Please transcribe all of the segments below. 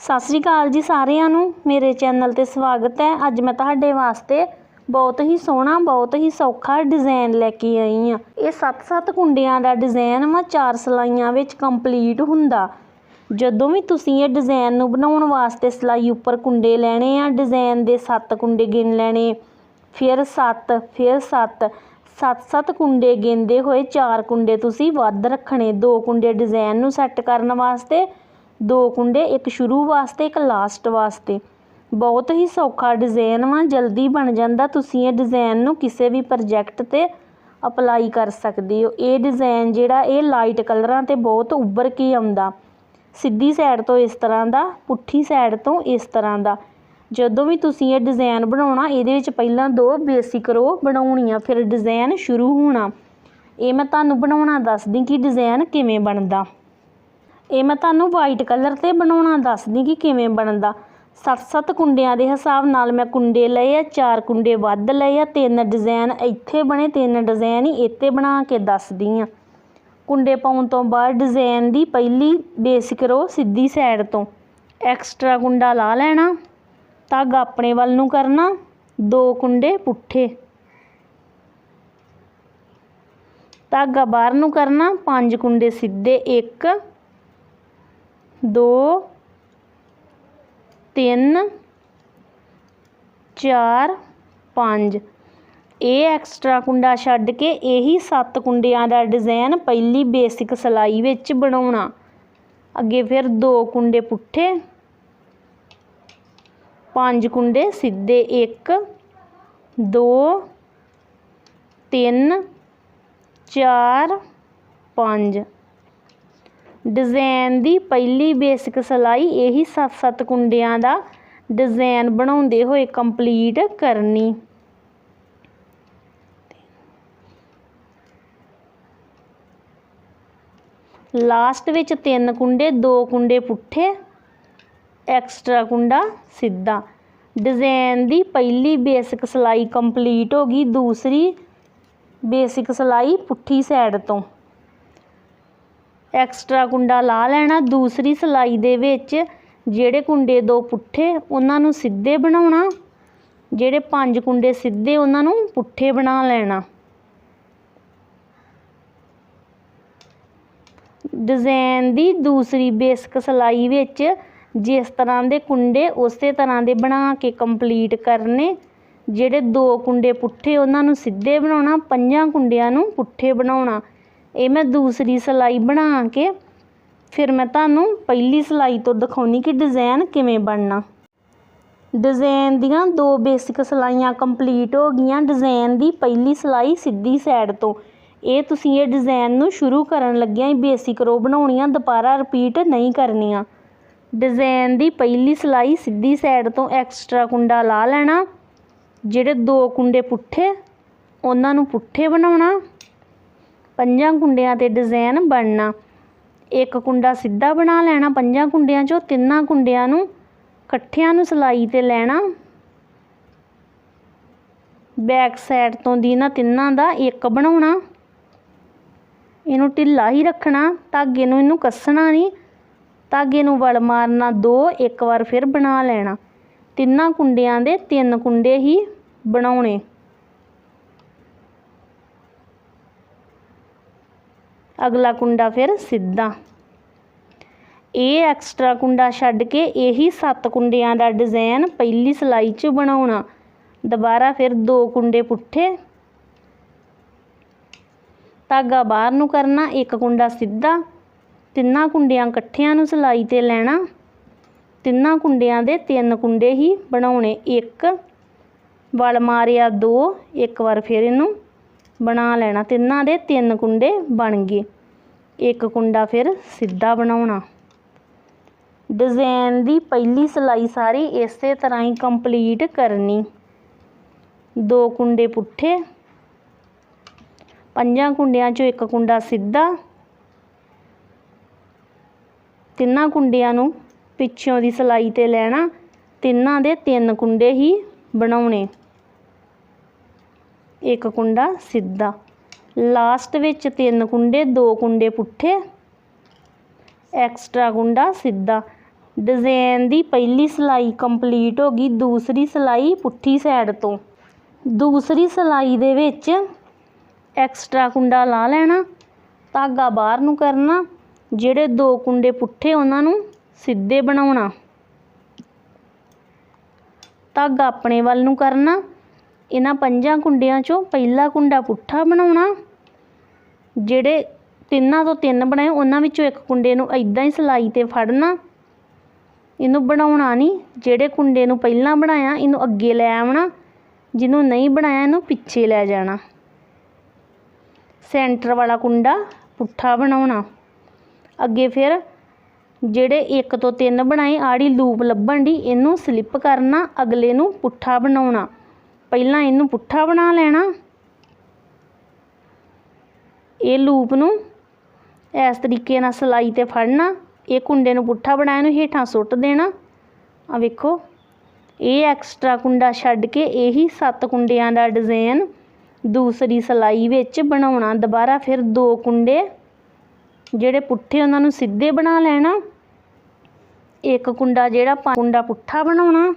ਸਤਿ ਸ੍ਰੀ ਅਕਾਲ ਜੀ ਸਾਰਿਆਂ ਨੂੰ। ਮੇਰੇ ਚੈਨਲ ਤੇ ਸਵਾਗਤ ਹੈ। ਅੱਜ ਮੈਂ ਤੁਹਾਡੇ ਵਾਸਤੇ ਬਹੁਤ ਹੀ ਸੋਹਣਾ, ਬਹੁਤ ਹੀ ਸੌਖਾ ਡਿਜ਼ਾਈਨ ਲੈ ਕੇ ਆਈ ਹਾਂ। ਇਹ ਸੱਤ-ਸੱਤ ਕੁੰਡਿਆਂ ਦਾ ਡਿਜ਼ਾਈਨ ਵਾ, ਚਾਰ ਸਲਾਈਆਂ ਵਿੱਚ ਕੰਪਲੀਟ ਹੁੰਦਾ। ਜਦੋਂ ਵੀ ਤੁਸੀਂ ਇਹ ਡਿਜ਼ਾਈਨ ਨੂੰ ਬਣਾਉਣ ਵਾਸਤੇ ਸਲਾਈ ਉੱਪਰ ਕੁੰਡੇ ਲੈਣੇ ਆ ਡਿਜ਼ਾਈਨ ਦੇ 7 ਕੁੰਡੇ ਗਿਣ ਲੈਣੇ, ਫਿਰ 7 ਫਿਰ 7 7-7 ਕੁੰਡੇ ਗਿਣਦੇ ਹੋਏ ਚਾਰ ਕੁੰਡੇ ਤੁਸੀਂ ਵੱਧ ਰੱਖਣੇ, ਦੋ ਕੁੰਡੇ ਡਿਜ਼ਾਈਨ ਨੂੰ ਸੈੱਟ ਕਰਨ ਵਾਸਤੇ। ਦੋ ਕੁੰਡੇ, ਇੱਕ ਸ਼ੁਰੂ ਵਾਸਤੇ, ਇੱਕ ਲਾਸਟ ਵਾਸਤੇ। ਬਹੁਤ ਹੀ ਸੌਖਾ ਡਿਜ਼ਾਈਨ ਵਾ, ਜਲਦੀ ਬਣ ਜਾਂਦਾ। ਤੁਸੀਂ ਇਹ ਡਿਜ਼ਾਈਨ ਨੂੰ ਕਿਸੇ ਵੀ ਪ੍ਰੋਜੈਕਟ ਤੇ ਅਪਲਾਈ ਕਰ ਸਕਦੇ ਹੋ। ਇਹ ਡਿਜ਼ਾਈਨ ਜਿਹੜਾ, ਇਹ ਲਾਈਟ ਕਲਰਾਂ ਤੇ ਬਹੁਤ ਉੱਭਰ ਕੇ ਆਉਂਦਾ। ਸਿੱਧੀ ਸਾਈਡ ਤੋਂ ਇਸ ਤਰ੍ਹਾਂ ਦਾ, ਪੁੱਠੀ ਸਾਈਡ ਤੋਂ ਇਸ ਤਰ੍ਹਾਂ ਦਾ। ਜਦੋਂ ਵੀ ਤੁਸੀਂ ਇਹ ਡਿਜ਼ਾਈਨ ਬਣਾਉਣਾ, ਇਹਦੇ ਵਿੱਚ ਪਹਿਲਾਂ ਦੋ ਬੇਸਿਕ ਰੋ ਬਣਾਉਣੀਆਂ, ਫਿਰ ਡਿਜ਼ਾਈਨ ਸ਼ੁਰੂ ਹੋਣਾ। ਇਹ ਮੈਂ ਤੁਹਾਨੂੰ ਬਣਾਉਣਾ ਦੱਸਦੀ ਕਿ ਡਿਜ਼ਾਈਨ ਕਿਵੇਂ ਬਣਦਾ। ਇਹ ਮੈਂ ਤੁਹਾਨੂੰ ਵਾਈਟ ਕਲਰ ਤੇ ਬਣਾਉਣਾ ਦੱਸਦੀ ਕਿ ਕਿਵੇਂ ਬਣਦਾ। 7-7 ਕੁੰਡਿਆਂ ਦੇ ਹਿਸਾਬ ਨਾਲ ਮੈਂ ਕੁੰਡੇ ਲਏ ਆ, ਚਾਰ ਕੁੰਡੇ ਵੱਧ ਲਏ ਆ, ਤਿੰਨ ਡਿਜ਼ਾਈਨ ਇੱਥੇ ਬਣੇ, ਤਿੰਨ ਡਿਜ਼ਾਈਨ ਹੀ ਇੱਥੇ ਬਣਾ ਕੇ ਦੱਸਦੀ ਆ। ਕੁੰਡੇ ਪਾਉਣ ਤੋਂ ਬਾਅਦ ਡਿਜ਼ਾਈਨ ਦੀ ਪਹਿਲੀ ਬੇਸਿਕ ਰੋ ਸਿੱਧੀ ਸਾਈਡ ਤੋਂ। ਐਕਸਟਰਾ ਕੁੰਡਾ ਲਾ ਲੈਣਾ ਧਾਗਾ ਆਪਣੇ ਵੱਲ ਨੂੰ ਕਰਨਾ, ਦੋ ਕੁੰਡੇ ਪੁੱਠੇ। ਧਾਗਾ ਬਾਹਰ ਨੂੰ ਕਰਨਾ, ਪੰਜ ਕੁੰਡੇ ਸਿੱਧੇ, ਇੱਕ ਦੋ, ਤਿੰਨ, ਚਾਰ, ਪੰਜ। ਇਹ ਐਕਸਟਰਾ ਕੁੰਡਾ ਛੱਡ ਕੇ ਇਹੀ ਸੱਤ ਕੁੰਡਿਆਂ ਦਾ ਡਿਜ਼ਾਈਨ ਪਹਿਲੀ ਬੇਸਿਕ ਸਲਾਈ ਵਿੱਚ ਬਣਾਉਣਾ। ਅੱਗੇ ਫਿਰ ਦੋ ਕੁੰਡੇ ਪੁੱਠੇ, ਪੰਜ ਕੁੰਡੇ ਸਿੱਧੇ ਇੱਕ, ਦੋ, ਤਿੰਨ, ਚਾਰ, ਪੰਜ। ਡਿਜ਼ਾਈਨ ਦੀ ਪਹਿਲੀ ਬੇਸਿਕ ਸਿਲਾਈ ਇਹੀ 7-7 ਕੁੰਡਿਆਂ ਦਾ ਡਿਜ਼ਾਈਨ ਬਣਾਉਂਦੇ ਹੋਏ ਕੰਪਲੀਟ ਕਰਨੀ। ਲਾਸਟ ਵਿੱਚ ਤਿੰਨ ਕੁੰਡੇ, ਦੋ ਕੁੰਡੇ ਪੁੱਠੇ, ਐਕਸਟਰਾ ਕੁੰਡਾ ਸਿੱਧਾ। ਡਿਜ਼ਾਈਨ ਦੀ ਪਹਿਲੀ ਬੇਸਿਕ ਸਿਲਾਈ ਕੰਪਲੀਟ ਹੋ ਗਈ, ਦੂਸਰੀ ਬੇਸਿਕ ਸਿਲਾਈ ਪੁੱਠੀ ਸਾਈਡ ਤੋਂ। ਐਕਸਟਰਾ ਕੁੰਡਾ ਲਾ ਲੈਣਾ, ਦੂਸਰੀ ਸਲਾਈ ਦੇ ਵਿੱਚ ਜਿਹੜੇ ਕੁੰਡੇ ਦੋ ਪੁੱਠੇ, ਉਹਨਾਂ ਨੂੰ ਸਿੱਧੇ ਬਣਾਉਣਾ। ਜਿਹੜੇ ਪੰਜ ਕੁੰਡੇ ਸਿੱਧੇ, ਉਹਨਾਂ ਨੂੰ ਪੁੱਠੇ ਬਣਾ ਲੈਣਾ। ਡਿਜ਼ਾਈਨ ਦੀ ਦੂਸਰੀ ਬੇਸਿਕ ਸਲਾਈ ਵਿੱਚ ਜਿਸ ਤਰ੍ਹਾਂ ਦੇ ਕੁੰਡੇ, ਉਸੇ ਤਰ੍ਹਾਂ ਦੇ ਬਣਾ ਕੇ ਕੰਪਲੀਟ ਕਰਨੇ। ਜਿਹੜੇ ਦੋ ਕੁੰਡੇ ਪੁੱਠੇ, ਉਹਨਾਂ ਨੂੰ ਸਿੱਧੇ ਬਣਾਉਣਾ, ਪੰਜਾਂ ਕੁੰਡਿਆਂ ਨੂੰ ਪੁੱਠੇ ਬਣਾਉਣਾ। ਇਹ ਮੈਂ ਦੂਸਰੀ ਸਲਾਈ ਬਣਾ ਕੇ ਫਿਰ ਮੈਂ ਤੁਹਾਨੂੰ ਪਹਿਲੀ ਸਲਾਈ ਤੋਂ ਦਿਖਾਉਣੀ ਕਿ ਡਿਜ਼ਾਈਨ ਕਿਵੇਂ ਬਣਨਾ। ਡਿਜ਼ਾਈਨ ਦੀਆਂ ਦੋ ਬੇਸਿਕ ਸਲਾਈਆਂ ਕੰਪਲੀਟ ਹੋ ਗਈਆਂ। ਡਿਜ਼ਾਈਨ ਦੀ ਪਹਿਲੀ ਸਲਾਈ ਸਿੱਧੀ ਸਾਈਡ ਤੋਂ। ਇਹ ਤੁਸੀਂ ਇਹ ਡਿਜ਼ਾਈਨ ਨੂੰ ਸ਼ੁਰੂ ਕਰਨ ਲੱਗਿਆਂ ਹੀ ਬੇਸਿਕ ਰੋ ਬਣਾਉਣੀਆਂ, ਦੁਬਾਰਾ ਰਿਪੀਟ ਨਹੀਂ ਕਰਨੀਆਂ। ਡਿਜ਼ਾਈਨ ਦੀ ਪਹਿਲੀ ਸਲਾਈ ਸਿੱਧੀ ਸਾਈਡ ਤੋਂ ਐਕਸਟਰਾ ਕੁੰਡਾ ਲਾ ਲੈਣਾ, ਜਿਹੜੇ ਦੋ ਕੁੰਡੇ ਪੁੱਠੇ, ਉਹਨਾਂ ਨੂੰ ਪੁੱਠੇ ਬਣਾਉਣਾ। ਪੰਜਾਂ ਕੁੰਡਿਆਂ ਤੇ ਡਿਜ਼ਾਈਨ ਬਣਨਾ। ਇੱਕ ਕੁੰਡਾ ਸਿੱਧਾ ਬਣਾ ਲੈਣਾ, ਪੰਜਾਂ ਕੁੰਡਿਆਂ ਚੋਂ ਤਿੰਨਾਂ ਕੁੰਡਿਆਂ ਨੂੰ ਇਕੱਠਿਆਂ ਨੂੰ ਸਲਾਈ ਤੇ ਲੈਣਾ। ਬੈਕ ਸਾਈਡ ਤੋਂ ਦੀ ਨਾ ਤਿੰਨਾਂ ਦਾ ਇੱਕ ਬਣਾਉਣਾ। ਇਹਨੂੰ ਢਿੱਲਾ ਹੀ ਰੱਖਣਾ, ਧਾਗੇ ਨੂੰ ਇਹਨੂੰ ਕੱਸਣਾ ਨਹੀਂ। ਧਾਗੇ ਨੂੰ ਵਲ ਮਾਰਨਾ ਦੋ, ਇੱਕ ਵਾਰ ਫਿਰ ਬਣਾ ਲੈਣਾ। ਤਿੰਨਾਂ ਕੁੰਡਿਆਂ ਦੇ ਤਿੰਨ ਕੁੰਡੇ ਹੀ ਬਣਾਉਣੇ। ਅਗਲਾ ਕੁੰਡਾ ਫਿਰ ਸਿੱਧਾ। ਇਹ ਐਕਸਟਰਾ ਕੁੰਡਾ ਛੱਡ ਕੇ ਇਹੀ ਸੱਤ ਕੁੰਡਿਆਂ ਦਾ ਡਿਜ਼ਾਈਨ ਪਹਿਲੀ ਸਲਾਈ 'ਚ ਬਣਾਉਣਾ। ਦੁਬਾਰਾ ਫਿਰ ਦੋ ਕੁੰਡੇ ਪੁੱਠੇ। ਧਾਗਾ ਬਾਹਰ ਨੂੰ ਕਰਨਾ, ਇੱਕ ਕੁੰਡਾ ਸਿੱਧਾ। ਤਿੰਨਾਂ ਕੁੰਡਿਆਂ ਇਕੱਠਿਆਂ ਨੂੰ ਸਲਾਈ ਤੇ ਲੈਣਾ। ਤਿੰਨਾਂ ਕੁੰਡਿਆਂ ਦੇ ਤਿੰਨ ਕੁੰਡੇ ਹੀ ਬਣਾਉਣੇ, ਇੱਕ। ਵਲ ਮਾਰਿਆ ਦੋ, ਇੱਕ ਵਾਰ ਫਿਰ ਇਹਨੂੰ ਬਣਾ ਲੈਣਾ। ਤਿੰਨਾਂ ਦੇ ਤਿੰਨ ਕੁੰਡੇ ਬਣ ਗਏ। ਇੱਕ ਕੁੰਡਾ ਫਿਰ ਸਿੱਧਾ ਬਣਾਉਣਾ। ਡਿਜ਼ਾਈਨ ਦੀ ਪਹਿਲੀ ਸਲਾਈ ਸਾਰੀ ਇਸੇ ਤਰ੍ਹਾਂ ਹੀ ਕੰਪਲੀਟ ਕਰਨੀ। ਦੋ ਕੁੰਡੇ ਪੁੱਠੇ। ਪੰਜਾਂ ਕੁੰਡਿਆਂ ਚੋਂ ਇੱਕ ਕੁੰਡਾ ਸਿੱਧਾ। ਤਿੰਨਾਂ ਕੁੰਡਿਆਂ ਨੂੰ ਪਿੱਛੋਂ ਦੀ ਸਲਾਈ ਤੇ ਲੈਣਾ। ਤਿੰਨਾਂ ਦੇ ਤਿੰਨ ਕੁੰਡੇ ਹੀ ਬਣਾਉਣੇ। ਇੱਕ ਕੁੰਡਾ ਸਿੱਧਾ। ਲਾਸਟ ਵਿੱਚ ਤਿੰਨ ਕੁੰਡੇ, ਦੋ ਕੁੰਡੇ ਪੁੱਠੇ। ਐਕਸਟਰਾ ਕੁੰਡਾ ਸਿੱਧਾ। ਡਿਜ਼ਾਈਨ ਦੀ ਪਹਿਲੀ ਸਿਲਾਈ ਕੰਪਲੀਟ ਹੋ ਗਈ ਦੂਸਰੀ ਸਿਲਾਈ ਪੁੱਠੀ ਸਾਈਡ ਤੋਂ। ਦੂਸਰੀ ਸਿਲਾਈ ਦੇ ਵਿੱਚ ਐਕਸਟਰਾ ਕੁੰਡਾ ਲਾ ਲੈਣਾ, ਧਾਗਾ ਬਾਹਰ ਨੂੰ ਕਰਨਾ, ਜਿਹੜੇ ਦੋ ਕੁੰਡੇ ਪੁੱਠੇ ਉਹਨਾਂ ਨੂੰ ਸਿੱਧੇ ਬਣਾਉਣਾ। ਧਾਗਾ ਆਪਣੇ ਵੱਲ ਨੂੰ ਕਰਨਾ ਇਹਨਾਂ ਪੰਜਾਂ ਕੁੰਡਿਆਂ ਚੋਂ ਪਹਿਲਾ ਕੁੰਡਾ ਪੁੱਠਾ ਬਣਾਉਣਾ, ਜਿਹੜੇ ਤਿੰਨਾਂ ਤੋਂ ਤਿੰਨ ਬਣਾਏ, ਉਹਨਾਂ ਵਿੱਚੋਂ ਇੱਕ ਕੁੰਡੇ ਨੂੰ ਇਦਾਂ ਹੀ ਸਿਲਾਈ ਤੇ ਫੜਨਾ। ਇਹਨੂੰ ਬਣਾਉਣਾ ਨਹੀਂ, ਜਿਹੜੇ ਕੁੰਡੇ ਨੂੰ ਪਹਿਲਾਂ ਬਣਾਇਆ, ਇਹਨੂੰ ਅੱਗੇ ਲੈ ਆਉਣਾ, ਜਿਹਨੂੰ ਨਹੀਂ ਬਣਾਇਆ, ਇਹਨੂੰ ਪਿੱਛੇ ਲੈ ਜਾਣਾ। ਸੈਂਟਰ ਵਾਲਾ ਕੁੰਡਾ ਪੁੱਠਾ ਬਣਾਉਣਾ। ਅੱਗੇ ਫਿਰ ਜਿਹੜੇ ਇੱਕ ਤੋਂ ਤਿੰਨ ਬਣਾਏ ਆੜੀ ਲੂਪ ਲੱਭਣ ਦੀ, ਇਹਨੂੰ ਸਲਿੱਪ ਕਰਨਾ, ਅਗਲੇ ਨੂੰ ਪੁੱਠਾ ਬਣਾਉਣਾ। ਪਹਿਲਾਂ ਇਹਨੂੰ ਪੁੱਠਾ ਬਣਾ ਲੈਣਾ। ਇਹ ਲੂਪ ਨੂੰ ਇਸ ਤਰੀਕੇ ਨਾਲ ਸਿਲਾਈ ਤੇ ਫੜਨਾ। ਇਹ ਕੁੰਡੇ ਨੂੰ ਪੁੱਠਾ ਬਣਾਇਆ ਨੂੰ ਹੇਠਾਂ ਸੁੱਟ ਦੇਣਾ। ਆ ਵੇਖੋ, ਇਹ ਐਕਸਟਰਾ ਕੁੰਡਾ ਛੱਡ ਕੇ ਇਹੀ ਸੱਤ ਕੁੰਡਿਆਂ ਦਾ ਡਿਜ਼ਾਈਨ ਦੂਸਰੀ ਸਿਲਾਈ ਵਿੱਚ ਬਣਾਉਣਾ। ਦੁਬਾਰਾ ਫਿਰ ਦੋ ਕੁੰਡੇ ਜਿਹੜੇ ਪੁੱਠੇ ਉਹਨਾਂ ਨੂੰ ਸਿੱਧੇ ਬਣਾ ਲੈਣਾ। ਇੱਕ ਕੁੰਡਾ ਜਿਹੜਾ ਕੁੰਡਾ ਪੁੱਠਾ ਬਣਾਉਣਾ।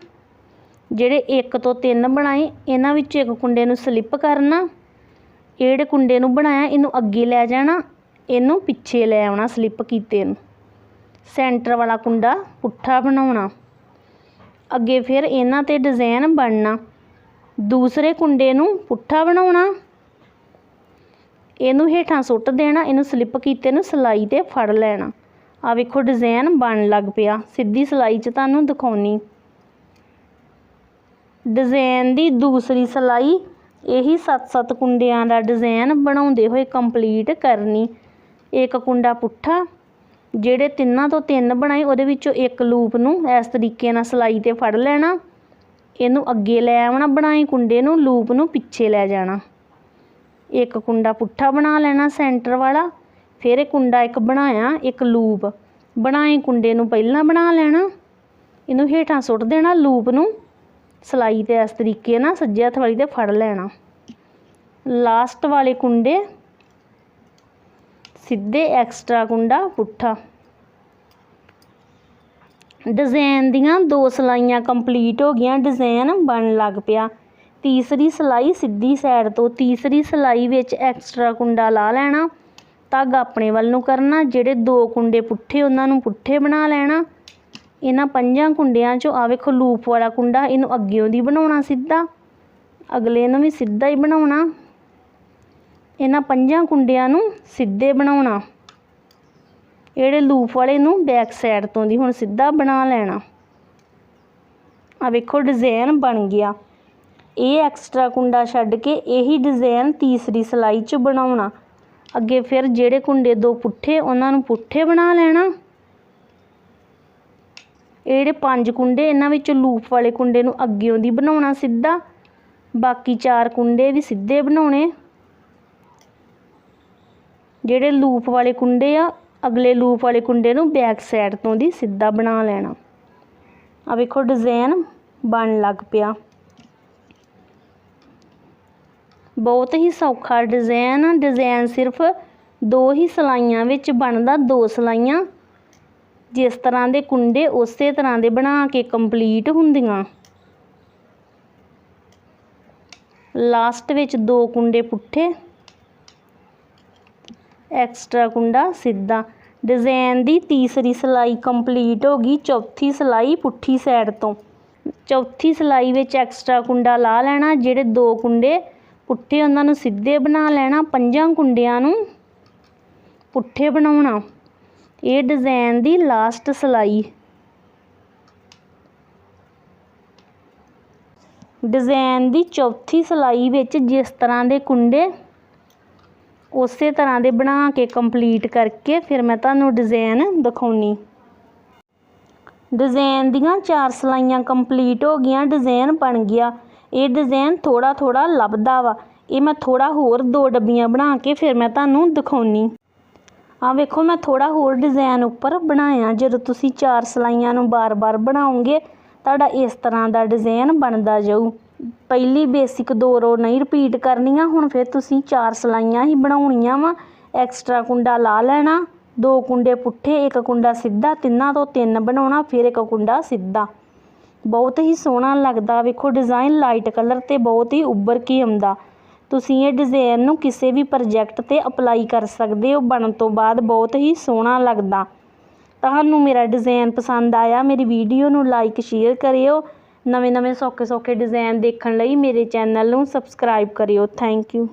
ਜਿਹੜੇ ਇੱਕ ਤੋਂ ਤਿੰਨ ਬਣਾਏ, ਇਹਨਾਂ ਵਿੱਚ ਇੱਕ ਕੁੰਡੇ ਨੂੰ ਸਲਿੱਪ ਕਰਨਾ ਜਿਹੜੇ ਕੁੰਡੇ ਨੂੰ ਬਣਾਇਆ, ਇਹਨੂੰ ਅੱਗੇ ਲੈ ਜਾਣਾ, ਇਹਨੂੰ ਪਿੱਛੇ ਲੈ ਆਉਣਾ ਸਲਿੱਪ ਕੀਤੇ ਨੂੰ। ਸੈਂਟਰ ਵਾਲਾ ਕੁੰਡਾ ਪੁੱਠਾ ਬਣਾਉਣਾ। ਅੱਗੇ ਫਿਰ ਇਹਨਾਂ ਤੇ ਡਿਜ਼ਾਈਨ ਬਣਨਾ। ਦੂਸਰੇ ਕੁੰਡੇ ਨੂੰ ਪੁੱਠਾ ਬਣਾਉਣਾ। ਇਹਨੂੰ ਹੇਠਾਂ ਸੁੱਟ ਦੇਣਾ, ਇਹਨੂੰ ਸਲਿੱਪ ਕੀਤੇ ਨੂੰ ਸਿਲਾਈ ਤੇ ਫੜ ਲੈਣਾ। ਆ ਵੇਖੋ ਡਿਜ਼ਾਈਨ ਬਣ ਲੱਗ ਪਿਆ। ਸਿੱਧੀ ਸਿਲਾਈ 'ਚ ਤੁਹਾਨੂੰ ਦਿਖਾਉਣੀ। ਡਿਜ਼ਾਈਨ ਦੀ ਦੂਸਰੀ ਸਿਲਾਈ, ਇਹੀ ਸੱਤ-ਸੱਤ ਕੁੰਡਿਆਂ ਦਾ ਡਿਜ਼ਾਈਨ ਬਣਾਉਂਦੇ ਹੋਏ ਕੰਪਲੀਟ ਕਰਨੀ। ਇੱਕ ਕੁੰਡਾ ਪੁੱਠਾ, ਜਿਹੜੇ ਤਿੰਨਾਂ ਤੋਂ ਤਿੰਨ ਬਣਾਏ, ਉਹਦੇ ਵਿੱਚੋਂ ਇੱਕ ਲੂਪ ਨੂੰ ਇਸ ਤਰੀਕੇ ਨਾਲ ਸਿਲਾਈ ਤੇ ਫੜ ਲੈਣਾ। ਇਹਨੂੰ ਅੱਗੇ ਲੈ ਆਉਣਾ ਬਣਾਏ ਕੁੰਡੇ ਨੂੰ ਲੂਪ ਨੂੰ ਪਿੱਛੇ ਲੈ ਜਾਣਾ। ਇੱਕ ਕੁੰਡਾ ਪੁੱਠਾ ਬਣਾ ਲੈਣਾ ਸੈਂਟਰ ਵਾਲਾ, ਫਿਰ ਇਹ ਕੁੰਡਾ ਇੱਕ ਬਣਾਇਆ, ਇੱਕ ਲੂਪ ਬਣਾਏ ਕੁੰਡੇ ਨੂੰ ਪਹਿਲਾਂ ਬਣਾ ਲੈਣਾ। ਇਹਨੂੰ ਹੇਠਾਂ ਸੁੱਟ ਦੇਣਾ ਲੂਪ ਨੂੰ। ਸਿਲਾਈ ਤੇ ਇਸ ਤਰੀਕੇ ਨਾਲ ਸੱਜੇ ਹੱਥ ਵਾਲੀ ਤੇ ਫੜ ਲੈਣਾ। ਲਾਸਟ ਵਾਲੇ ਕੁੰਡੇ, ਸਿੱਧੇ ਐਕਸਟਰਾ ਕੁੰਡਾ ਪੁੱਠਾ। ਡਿਜ਼ਾਈਨ ਦੀਆਂ ਦੋ ਸਿਲਾਈਆਂ ਕੰਪਲੀਟ ਹੋ ਗਈਆਂ ਡਿਜ਼ਾਈਨ ਬਣਨ ਲੱਗ ਪਿਆ। ਤੀਸਰੀ ਸਿਲਾਈ ਸਿੱਧੀ ਸਾਈਡ ਤੋਂ, ਤੀਸਰੀ ਸਿਲਾਈ ਵਿੱਚ ਐਕਸਟਰਾ ਕੁੰਡਾ ਲਾ ਲੈਣਾ। ਧਾਗਾ ਆਪਣੇ ਵੱਲ ਨੂੰ ਕਰਨਾ, ਜਿਹੜੇ ਦੋ ਕੁੰਡੇ ਪੁੱਠੇ ਉਹਨਾਂ ਨੂੰ ਪੁੱਠੇ ਬਣਾ ਲੈਣਾ। ਇਹਨਾਂ ਪੰਜਾਂ ਕੁੰਡਿਆਂ 'ਚੋਂ ਆ ਵੇਖੋ ਲੂਪ ਵਾਲਾ ਕੁੰਡਾ, ਇਹਨੂੰ ਅੱਗਿਓਂ ਦੀ ਬਣਾਉਣਾ ਸਿੱਧਾ, ਅਗਲੇ ਨੂੰ ਵੀ ਸਿੱਧਾ ਹੀ ਬਣਾਉਣਾ। ਇਹਨਾਂ ਪੰਜਾਂ ਕੁੰਡਿਆਂ ਨੂੰ ਸਿੱਧੇ ਬਣਾਉਣਾ। ਜਿਹੜੇ ਲੂਪ ਵਾਲੇ ਨੂੰ ਬੈਕ ਸਾਈਡ ਤੋਂ ਦੀ ਹੁਣ ਸਿੱਧਾ ਬਣਾ ਲੈਣਾ। ਆ ਵੇਖੋ ਡਿਜ਼ਾਈਨ ਬਣ ਗਿਆ। ਇਹ ਐਕਸਟਰਾ ਕੁੰਡਾ ਛੱਡ ਕੇ ਇਹੀ ਡਿਜ਼ਾਈਨ ਤੀਸਰੀ ਸਿਲਾਈ 'ਚ ਬਣਾਉਣਾ। ਅੱਗੇ ਫਿਰ ਜਿਹੜੇ ਕੁੰਡੇ ਦੋ ਪੁੱਠੇ, ਉਹਨਾਂ ਨੂੰ ਪੁੱਠੇ ਬਣਾ ਲੈਣਾ। ਇਹ ਜਿਹੜੇ ਪੰਜ ਕੁੰਡੇ, ਇਹਨਾਂ ਵਿੱਚੋਂ ਲੂਪ ਵਾਲੇ ਕੁੰਡੇ ਨੂੰ ਅੱਗਿਓਂ ਦੀ ਬਣਾਉਣਾ ਸਿੱਧਾ, ਬਾਕੀ ਚਾਰ ਕੁੰਡੇ ਵੀ ਸਿੱਧੇ ਬਣਾਉਣੇ। ਜਿਹੜੇ ਲੂਪ ਵਾਲੇ ਕੁੰਡੇ ਆ, ਅਗਲੇ ਲੂਪ ਵਾਲੇ ਕੁੰਡੇ ਨੂੰ ਬੈਕ ਸਾਈਡ ਤੋਂ ਦੀ ਸਿੱਧਾ ਬਣਾ ਲੈਣਾ। ਆ ਵੇਖੋ ਡਿਜ਼ਾਈਨ ਬਣ ਲੱਗ ਪਿਆ। ਬਹੁਤ ਹੀ ਸੌਖਾ ਡਿਜ਼ਾਈਨ ਡਿਜ਼ਾਈਨ ਸਿਰਫ ਦੋ ਹੀ ਸਿਲਾਈਆਂ ਵਿੱਚ ਬਣਦਾ, ਦੋ ਸਿਲਾਈਆਂ ਜਿਸ ਤਰ੍ਹਾਂ ਦੇ ਕੁੰਡੇ ਉਸੇ ਤਰ੍ਹਾਂ ਦੇ ਬਣਾ ਕੇ ਕੰਪਲੀਟ ਹੁੰਦੀਆਂ। ਲਾਸਟ ਵਿੱਚ ਦੋ ਕੁੰਡੇ ਪੁੱਠੇ। ਐਕਸਟਰਾ ਕੁੰਡਾ ਸਿੱਧਾ। ਡਿਜ਼ਾਈਨ ਦੀ ਤੀਸਰੀ ਸਿਲਾਈ ਕੰਪਲੀਟ ਹੋ ਗਈ ਚੌਥੀ ਸਿਲਾਈ ਪੁੱਠੀ ਸਾਈਡ ਤੋਂ। ਚੌਥੀ ਸਿਲਾਈ ਵਿੱਚ ਐਕਸਟਰਾ ਕੁੰਡਾ ਲਾ ਲੈਣਾ, ਜਿਹੜੇ ਦੋ ਕੁੰਡੇ ਪੁੱਠੇ ਉਹਨਾਂ ਨੂੰ ਸਿੱਧੇ ਬਣਾ ਲੈਣਾ, ਪੰਜਾਂ ਕੁੰਡਿਆਂ ਨੂੰ ਪੁੱਠੇ ਬਣਾਉਣਾ। ਇਹ ਡਿਜ਼ਾਈਨ ਦੀ ਲਾਸਟ ਸਿਲਾਈ। ਡਿਜ਼ਾਈਨ ਦੀ ਚੌਥੀ ਸਿਲਾਈ ਵਿੱਚ ਜਿਸ ਤਰ੍ਹਾਂ ਦੇ ਕੁੰਡੇ, ਉਸੇ ਤਰ੍ਹਾਂ ਦੇ ਬਣਾ ਕੇ ਕੰਪਲੀਟ ਕਰਕੇ ਫਿਰ ਮੈਂ ਤੁਹਾਨੂੰ ਡਿਜ਼ਾਈਨ ਦਿਖਾਉਣੀ। ਡਿਜ਼ਾਈਨ ਦੀਆਂ ਚਾਰ ਸਿਲਾਈਆਂ ਕੰਪਲੀਟ ਹੋ ਗਈਆਂ ਡਿਜ਼ਾਈਨ ਬਣ ਗਿਆ। ਇਹ ਡਿਜ਼ਾਈਨ ਥੋੜਾ ਥੋੜਾ ਲੱਭਦਾ ਵਾ। ਇਹ ਮੈਂ ਥੋੜਾ ਹੋਰ ਦੋ ਡੱਬੀਆਂ ਬਣਾ ਕੇ ਫਿਰ ਮੈਂ ਤੁਹਾਨੂੰ ਦਿਖਾਉਣੀ। ਆ ਵੇਖੋ, ਮੈਂ ਥੋੜਾ ਹੋਰ ਡਿਜ਼ਾਈਨ ਉੱਪਰ ਬਣਾਇਆ। ਜਦੋਂ ਤੁਸੀਂ ਚਾਰ ਸਿਲਾਈਆਂ ਨੂੰ ਬਾਰ-ਬਾਰ ਬਣਾਉਂਗੇ ਤੁਹਾਡਾ ਇਸ ਤਰ੍ਹਾਂ ਦਾ ਡਿਜ਼ਾਈਨ ਬਣਦਾ ਜਾਊ। ਪਹਿਲੀ ਬੇਸਿਕ ਦੋ ਰੋ ਨਹੀਂ ਰਿਪੀਟ ਕਰਨੀਆਂ, ਹੁਣ ਫਿਰ ਤੁਸੀਂ ਚਾਰ ਸਿਲਾਈਆਂ ਹੀ ਬਣਾਉਣੀਆਂ ਵਾ। ਐਕਸਟਰਾ ਕੁੰਡਾ ਲਾ ਲੈਣਾ, ਦੋ ਕੁੰਡੇ ਪੁੱਠੇ, ਇੱਕ ਕੁੰਡਾ ਸਿੱਧਾ, ਤਿੰਨਾਂ ਤੋਂ ਤਿੰਨ ਬਣਾਉਣਾ, ਫਿਰ ਇੱਕ ਕੁੰਡਾ ਸਿੱਧਾ। ਬਹੁਤ ਹੀ ਸੋਹਣਾ ਲੱਗਦਾ। ਵੇਖੋ ਡਿਜ਼ਾਈਨ ਲਾਈਟ ਕਲਰ ਤੇ ਬਹੁਤ ਹੀ ਉੱਭਰ ਕੇ ਆਉਂਦਾ। ਤੁਸੀਂ ਇਹ ਡਿਜ਼ਾਈਨ ਨੂੰ ਕਿਸੇ ਵੀ ਪ੍ਰੋਜੈਕਟ ਤੇ ਅਪਲਾਈ ਕਰ ਸਕਦੇ ਹੋ, ਬਣਨ ਤੋਂ ਬਾਅਦ ਬਹੁਤ ਹੀ ਸੋਹਣਾ ਲੱਗਦਾ। ਤੁਹਾਨੂੰ ਮੇਰਾ ਡਿਜ਼ਾਈਨ ਪਸੰਦ ਆਇਆ, ਮੇਰੀ ਵੀਡੀਓ ਨੂੰ ਲਾਈਕ ਸ਼ੇਅਰ ਕਰਿਓ। ਨਵੇਂ ਨਵੇਂ ਸੌਖੇ ਸੌਖੇ ਡਿਜ਼ਾਈਨ ਦੇਖਣ ਲਈ ਮੇਰੇ ਚੈਨਲ ਨੂੰ ਸਬਸਕ੍ਰਾਈਬ ਕਰਿਓ। Thank you